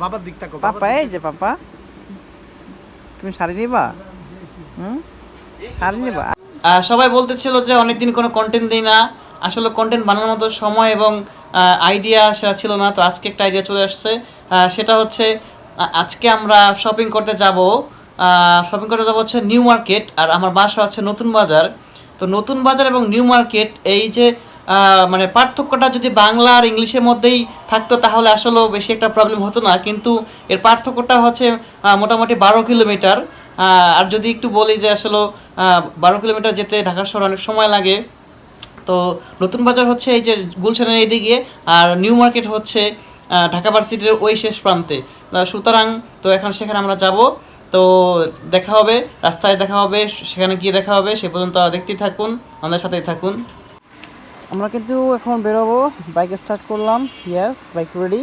বাবার দিক থাকো পাপা এই যে পাপা। তুমি শাড়ি নিবা? হুম? শাড়ি নিবা সবাই বলতেছিল যে অনেকদিন কোনো কন্টেন্ট দিই না। আসলে কন্টেন্ট বানানোর মতো সময় এবং আইডিয়া সেটা ছিল না তো আজকে একটা আইডিয়া চলে আসছে। সেটা হচ্ছে আজকে আমরা শপিং করতে যাব। শপিং করতে যাব হচ্ছে নিউ মার্কেট আর আমার বাসা হচ্ছে নতুন বাজার। তো নতুন বাজার এবং নিউ মার্কেট এই যে মানে পার্থক্যটা যদি বাংলা আর ইংলিশের মধ্যেই থাকতো, তাহলে আসলেও বেশি একটা প্রবলেম হতো না। কিন্তু এর পার্থক্যটা হচ্ছে মোটামুটি বারো কিলোমিটার। আর যদি একটু বলি যে আসলে বারো কিলোমিটার যেতে ঢাকা শহর অনেক সময় লাগে। তো নতুন বাজার হচ্ছে এই যে গুলশানের এইদিকে, আর নিউ মার্কেট হচ্ছে ঢাকা ভার্সিটির ওই শেষ প্রান্তে। সুতরাং তো এখন সেখানে আমরা যাব। তো দেখা হবে, রাস্তায় দেখা হবে, সেখানে গিয়ে দেখা হবে। সে পর্যন্ত দেখতেই থাকুন, আমাদের সাথেই থাকুন। আমরা কিন্তু এখন বেরোবো। বাইক স্টার্ট করলাম। ইয়াস বাইক রেডি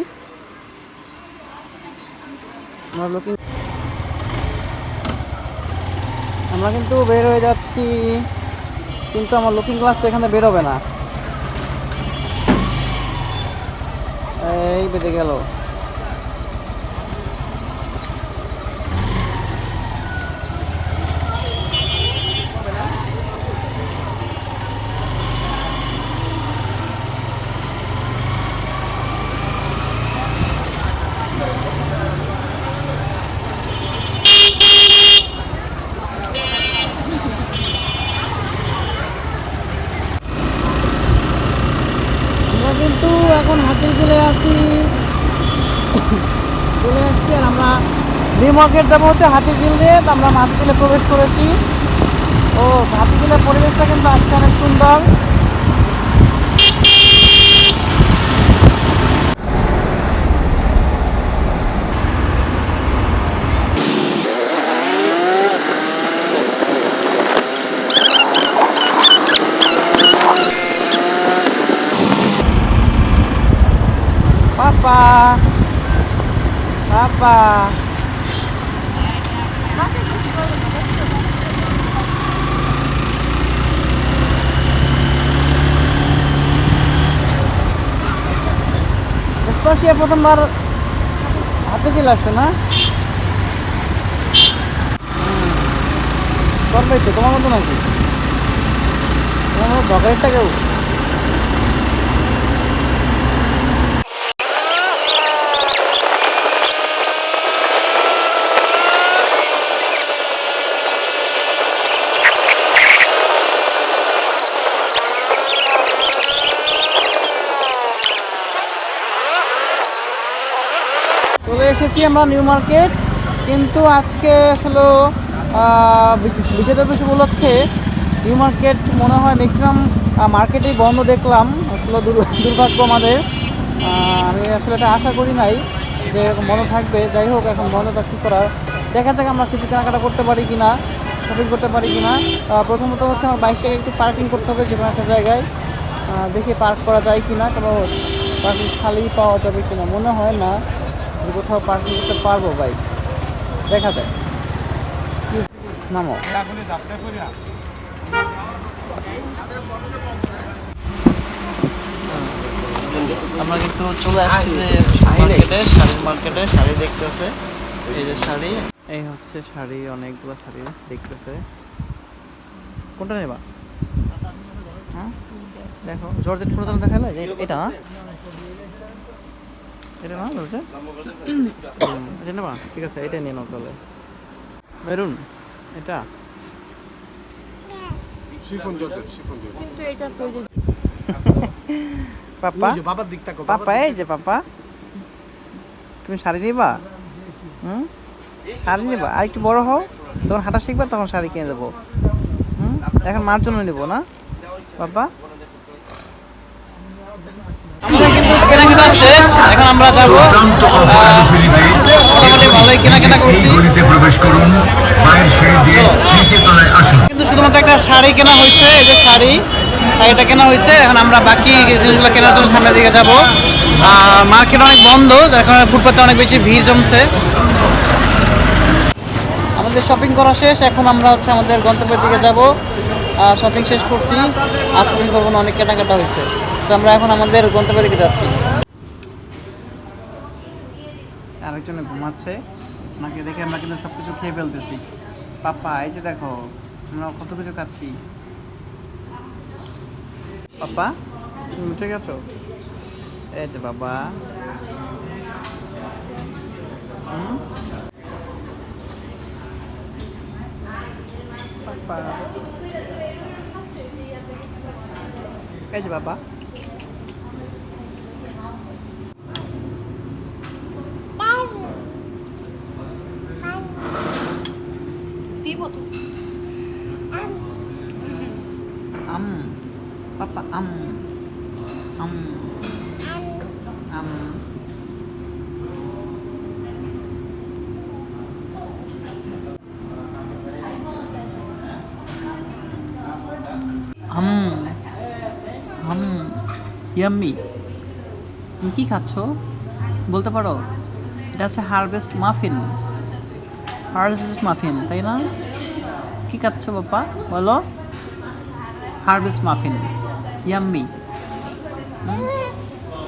আমরা লুকিং আমরা কিন্তু বের হয়ে যাচ্ছি। কিন্তু আমার লুকিং গ্লাসটা এখানে বেরোবে না। এই বেঁধে গেল আমরা কিন্তু এখন হাতির চলে আছি চলে আর আমরা নিউ যাব হচ্ছে হাতিঝিল দিয়ে আমরা হাতিঝিলে প্রবেশ করেছি। ও, হাতিঝিলের পরিবেশটা কিন্তু আজকে অনেক সুন্দর। পাপা। পাপা স্পর্শিয়া প্রথমবার হাতে চলে আসছে না করবে তো তোমার মতো নাকি? তোমার মতো দরকারিটা কেউ চলে এসেছি আমরা নিউ মার্কেট, কিন্তু আজকে আসলে বিজয় দিবস উপলক্ষে নিউ মার্কেট মনে হয় ম্যাক্সিমাম মার্কেটেই বন্ধ দেখলাম। আসলে দুর- দুর্ভাগ্য আমাদের। আমি আসলে এটা আশা করি নাই যে বন্ধ থাকবে। যাই হোক, এখন বন্ধটা কী করার? দেখা যাক আমরা কিছু কেনাকাটা করতে পারি কি না শপিং করতে পারি কি না প্রথমত হচ্ছে আমার বাইকটাকে একটু পার্কিং করতে হবে যে কোনো একটা জায়গায়। দেখি পার্ক করা যায় কি না তবে পার্কিং খালি পাওয়া যাবে কি না মনে হয় না। কোথাও পার্কিং করতে পারব বাইক দেখা যায় নামো। আমরা কিন্তু চলে আসছি যে মার্কেটে শাড়ির মার্কেটে শাড়ি দেখতেছে। এই যে শাড়ি। এই হচ্ছে শাড়ি অনেকগুলো শাড়ি দেখতেছে। কোনটা নেবা? হ্যাঁ? দেখো জর্জেট পুরো দেখালে এটা এটা না এটা নেবা? ঠিক আছে এটা নিয়ে নাও তাহলে। মেরুন এটা। Chiffon georgette chiffon georgette. কিন্তু এটা তো যে পাপা? যে বাবার দিক থাকো পাপা এই যে পাপা। তুমি শাড়ি নিবা? হুম? শাড়ি নিবা? আর একটু বড় হও। যখন হাঁটা শিখবে তখন শাড়ি কিনে দেবো। হুম? এখন মার জন্য নিবো না? বাবা আমাদের কিন্তু কেনাকাটা শেষ এখন আমরা যাব মোটামুটি ভালোই কেনাকাটা করছি। কিন্তু শুধুমাত্র একটা শাড়ি কেনা হয়েছে এই যে শাড়ি শাড়িটা কেনা হয়েছে এখন আমরা বাকি জিনিসগুলো কেনার জন্য সামনের দিকে যাব। মার্কেট অনেক বন্ধ এখন ফুটপাতে অনেক বেশি ভিড় জমছে। আমাদের শপিং করা শেষ এখন আমরা হচ্ছে আমাদের গন্তব্যের দিকে যাব। শপিং শেষ করছি আর শপিং করব অনেক কেনাকাটা হয়েছে। তো আমরা এখন আমাদের গন্তব্যের দিকে যাচ্ছি। আর ঘুমাচ্ছে। ওনাকে দেখে আমরা কিন্তু সব কিছু খেয়ে ফেলতেছি। পাপ্পা এই যে দেখো, আমরা কত কিছু খাচ্ছি। পাপ্পা তুমি উঠে গেছো? এই যে বাবা। এই যে বাবা দিব তো আম পাপা আম আম আম আম আম ইয়াম্মি তুমি কি খাচ্ছ? বলতে পারো? এটা হচ্ছে হারভেস্ট মাফিন হারভেস্ট মাফিন তাই না? কি খাচ্ছ বাবা বলো। হারভেস্ট মাফিন ইয়াম্মি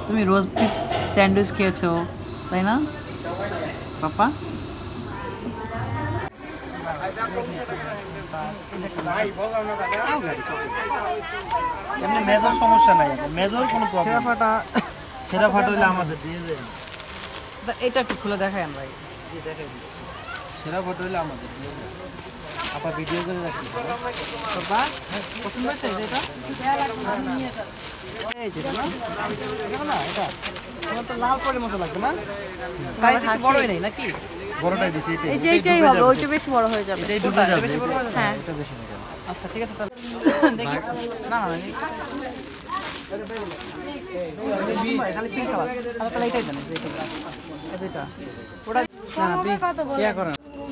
তুমি রোজ স্যান্ডউইচ খেয়েছো তাই না? পাপা? এমনি মেজর সমস্যা নাই মেজর কোনো প্রবলেম ফাটা ছেঁড়া ফাটা হইলে আমাদের দিয়ে এটা একটু খুলে দেখাই ভাই ছেঁড়া ফাটা হইলে আমাদের দিয়ে দেন। আপা ভিডিও করে রাখি। বাবা পছন্দ হয়েছে এটা এই যে না এটা না এটা? আমার তো লাল পরের মতো লাগবে না সাইজ একটু বড়ই নেই নাকি? বড়টাই দিছি এটাই। এই যে এইটাই হবে ওইটা বেশি বড় হয়ে যাবে। এটাই ডুবে যাবে বেশি বড় হবে? হ্যাঁ এটা বেশি হয়ে যাবে আচ্ছা ঠিক আছে তাহলে। দেখি। না না খালি পিঙ্ক কালার। তাহলে এটাই এই দুইটা ওটা ইয়া করেন।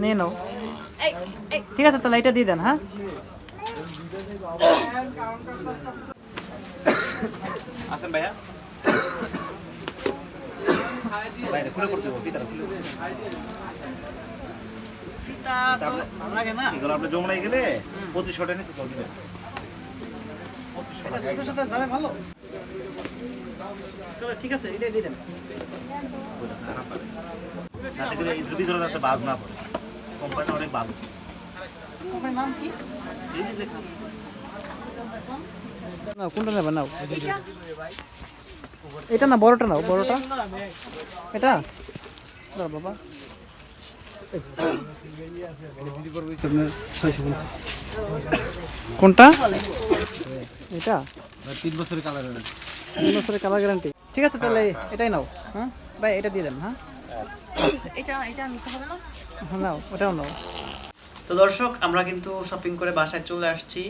নিয়ে নাও। এই এই। ঠিক আছে তাহলে এটা দিয়ে দেন হ্যাঁ? আসেন ভাইয়া। গেলে নিচে ভালো। ঠিক আছে এটাই দিয়ে দেন। বাজ না পড়ে। কোম্পানিটা অনেক ভালো। আপনার নাম কি? এই যে লেখা আছে। নাও কোনটা নেবে নাও। এটা না বড়টা নাও বড়টা। এটা? বাবা। কোনটা? এটা? তিন বছরের কালার তিন বছরের কালার গ্যারান্টি ঠিক আছে তাহলে এটাই নাও হ্যাঁ? ভাই এটা দিয়ে দেন হ্যাঁ? এটা এটা নিতে হবে না? হ্যাঁ নাও ওটাও নাও। তো দর্শক আমরা কিন্তু শপিং করে বাসায় চলে আসছি।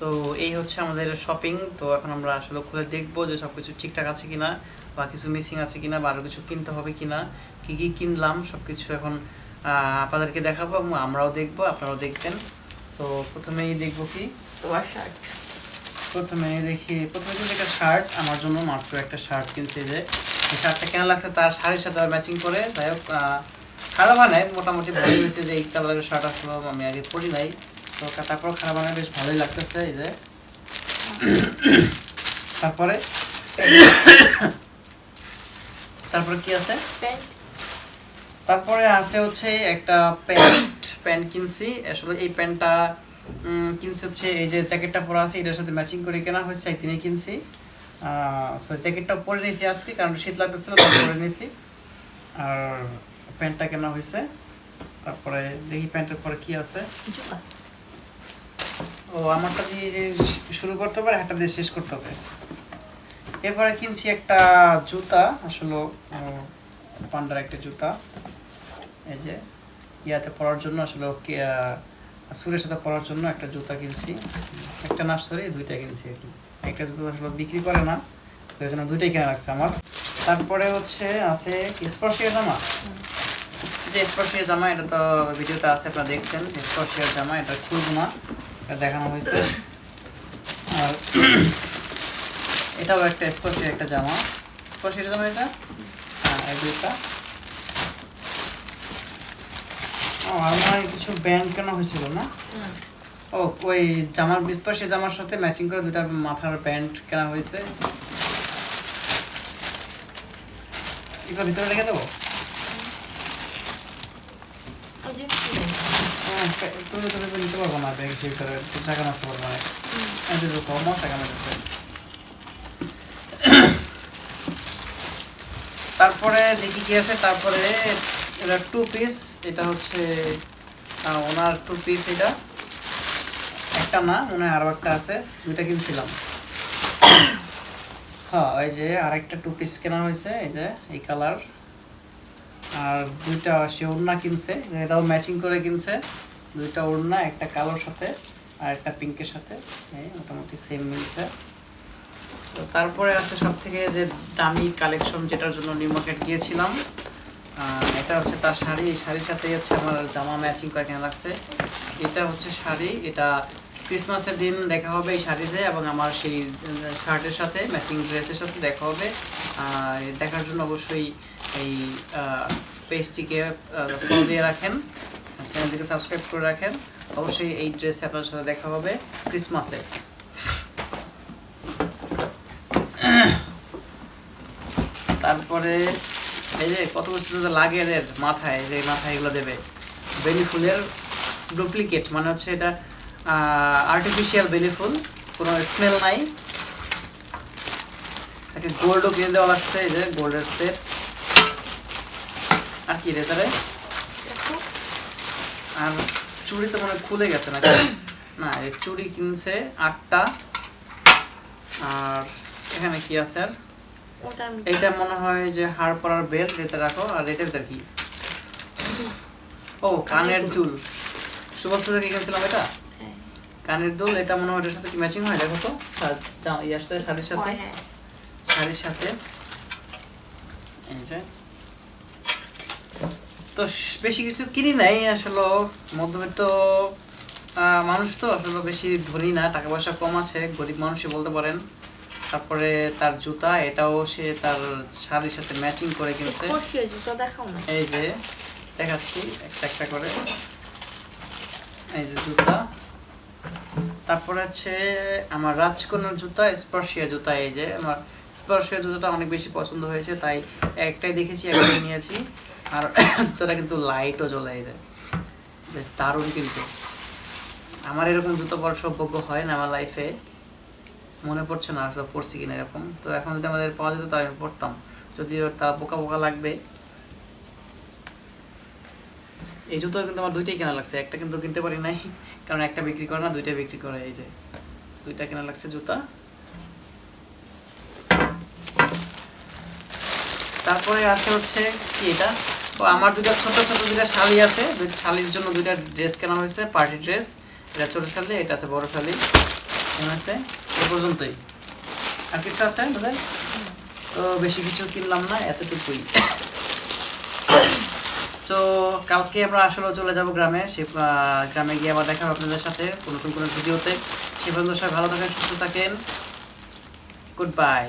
তো এই হচ্ছে আমাদের শপিং তো এখন আমরা আসলে খুলে দেখব যে সব কিছু ঠিকঠাক আছে কিনা বা কিছু মিসিং আছে কিনা বা আরও কিছু কিনতে হবে কিনা। কি কি কিনলাম সব কিছু এখন আহ, আপনাদেরকে দেখাবো এবং আমরাও দেখব আপনারাও দেখবেন। তো প্রথমেই দেখব কি? তোমার শার্ট। প্রথমে দেখি প্রথমে কিন্তু একটা শার্ট আমার জন্য মাত্র একটা শার্ট কিনছে যে। এই শার্টটা কেন লাগছে তার শাড়ির সাথে ম্যাচিং করে। যাই হোক খারাপ হয় নাই মোটামুটি ভালোই হয়েছে যে এই কালারের শার্ট আসলে আমি আগে পরি নাই। তো তারপর খারাপ হয় বেশ ভালোই লাগতেছে এই যে। তারপরে? তারপরে কি আছে? তারপরে আছে হচ্ছে একটা প্যান্ট প্যান্ট কিনছি। আসলে এই প্যান্টটা কিনছি হচ্ছে এই যে জ্যাকেটটা পরা আছে এটার সাথে ম্যাচিং করে কেনা হয়েছে একদিনে কিনছি। সো জ্যাকেটটা পরে নিয়েছি আজকে কারণ শীত লাগতেছিল তাই পরে নিয়েছি। আর প্যান্টটা কেনা হয়েছে। তারপরে দেখি প্যান্টের পরে কি আছে। ও আমারটা দিয়ে শুরু করতে হবে একটা দিয়ে শেষ করতে হবে। এরপরে কিনছি একটা জুতা আসলে পান্ডার একটা জুতা। এই যে ইয়াতে পরার জন্য আসলে সুরের সাথে পরার জন্য একটা জুতা কিনছি। একটা না সরি দুইটা কিনছি আর কি। একটা জুতা আসলে বিক্রি করে না তো এই জন্য দুইটাই কেনা লাগছে আমার। তারপরে হচ্ছে আছে স্পর্শিয়া জামা। যে স্পর্শীয় জামা এটা তো ভিডিওতে আছে আপনারা দেখছেন। স্পর্শীয় জামা এটা খুলবো না এটা দেখানো হয়েছে। আর এটাও একটা স্পর্শীয় একটা জামা। স্পর্শীয় জামা এটা? হ্যাঁ এই দুইটা। আমার কিছু ব্যান্ড কেনা হয়েছিল না? ও ওই জামার স্পর্শী জামার সাথে ম্যাচিং করে দুটা মাথার ব্যান্ড কেনা হয়েছে। এগুলো ভিতরে রেখে দেবো? হ্যাঁ, তুমি তো ভেবে নিতে পারব না ব্যাগ সেই করে টাকা নষ্ট করব না। এই যে টাকা মেরেছে তারপরে দেখি কি আছে তারপরে এটা টু পিস এটা হচ্ছে ওনার টু পিস এটা। একটা না মনে হয় আরও একটা আছে, দুইটা কিনছিলাম। হ্যাঁ এই যে আরেকটা টু পিস কেনা হয়েছে, এই যে, এই কালার আর দুইটা সে ওড়না কিনছে, এটাও ম্যাচিং করে কিনছে। দুইটা ওড়না, একটা কালোর সাথে, আর একটা পিঙ্কের সাথে। মোটামুটি সেম মিলছে। তো তারপরে আছে সব থেকে যে দামি কালেকশন যেটার জন্য নিউ মার্কেট গিয়েছিলাম এটা হচ্ছে তার শাড়ি। শাড়ির সাথে হচ্ছে আমার জামা ম্যাচিং করে কেনা লাগছে। এটা হচ্ছে শাড়ি, এটা ক্রিসমাসের দিন দেখা হবে এই শাড়িতে এবং আমার সেই শার্টের সাথে ম্যাচিং ড্রেসের সাথে দেখা হবে। দেখার জন্য অবশ্যই এই পেজটিকে ফলো দিয়ে রাখেন চ্যানেলটিকে সাবস্ক্রাইব করে রাখেন। অবশ্যই এই ড্রেসে আপনার সাথে দেখা হবে ক্রিসমাসে। তারপরে এই যে কত কিছু লাগে এদের মাথায়, যে মাথায় এগুলো দেবে। বেলি ফুলের ডুপ্লিকেট মানে হচ্ছে এটা আর্টিফিশিয়াল বেলি ফুল কোনো স্মেল নাই। তাকে গোল্ডও কিনে দেওয়া লাগছে এই যে গোল্ডের সেট আর কি রে তারে? আর চুড়ি তো মনে খুলে গেছে না না এই চুড়ি কিনছে আটটা। আর এখানে কি আছে আর? এইটা মনে হয় যে হাড় পরার বেল্ট এটা রাখো। আর এটা ভিতর কি? ও কানের দুল সুভাষ থেকে কিনেছিলাম এটা। কানের দুল এটা মনে হয় এটার সাথে কি ম্যাচিং হয় দেখো তো। ইয়ার সাথে শাড়ির সাথে। শাড়ির সাথে এই যে। তো বেশি কিছু কিনি নাই আসলে। মধ্যবিত্ত মানুষ তো আসলে বেশি ধনী না টাকা পয়সা কম আছে গরিব মানুষই বলতে পারেন। তারপরে তার জুতা এটাও সে তার শাড়ির সাথে ম্যাচিং করে কিনছে। এই যে দেখাচ্ছি একটা একটা করে। এই যে জুতা। তারপরে হচ্ছে আমার রাজকন্যার জুতা, স্পর্শিয়া জুতা, এই যে আমার স্পর্শিয়া জুতাটা অনেক বেশি পছন্দ হয়েছে, তাই একটাই দেখেছি, একটাই নিয়েছি। আর জুতাটা কিন্তু লাইটও জ্বলে যায় বেশ দারুণ কিন্তু। আমার এরকম জুতো পরার সৌভাগ্য হয় না আমার লাইফে মনে পড়ছে না, আসলে পড়ছি কিনা এরকম। তো এখন যদি আমাদের পাওয়া যেত তাহলে আমি পড়তাম যদিও তা বোকা বোকা লাগবে। এই জুতো কিন্তু আমার দুইটাই কেনা লাগছে, একটা কিন্তু কিনতে পারি নাই, কারণ একটা বিক্রি করে না দুইটা বিক্রি করে, এই যে দুইটা কেনা লাগছে জুতা। তারপরে আছে হচ্ছে কি এটা? ও, আমার দুইটা ছোট ছোট দুইটা শালি আছে শালির জন্য দুইটা ড্রেস কেনা হয়েছে, পার্টি ড্রেস। এটা ছোট শালি, এটা আছে বড় শালি। কেনা আছে? এ পর্যন্তই। আর কিছু আছে তো বেশি কিছু কিনলাম না, এতটুকুই। তো কালকে আমরা আসলে চলে যাব গ্রামে। সে গ্রামে গিয়ে আবার দেখা আপনাদের সাথে নতুন কোনো ভিডিওতে। সে পর্যন্ত সবাই ভালো থাকেন, সুস্থ থাকেন। Good bye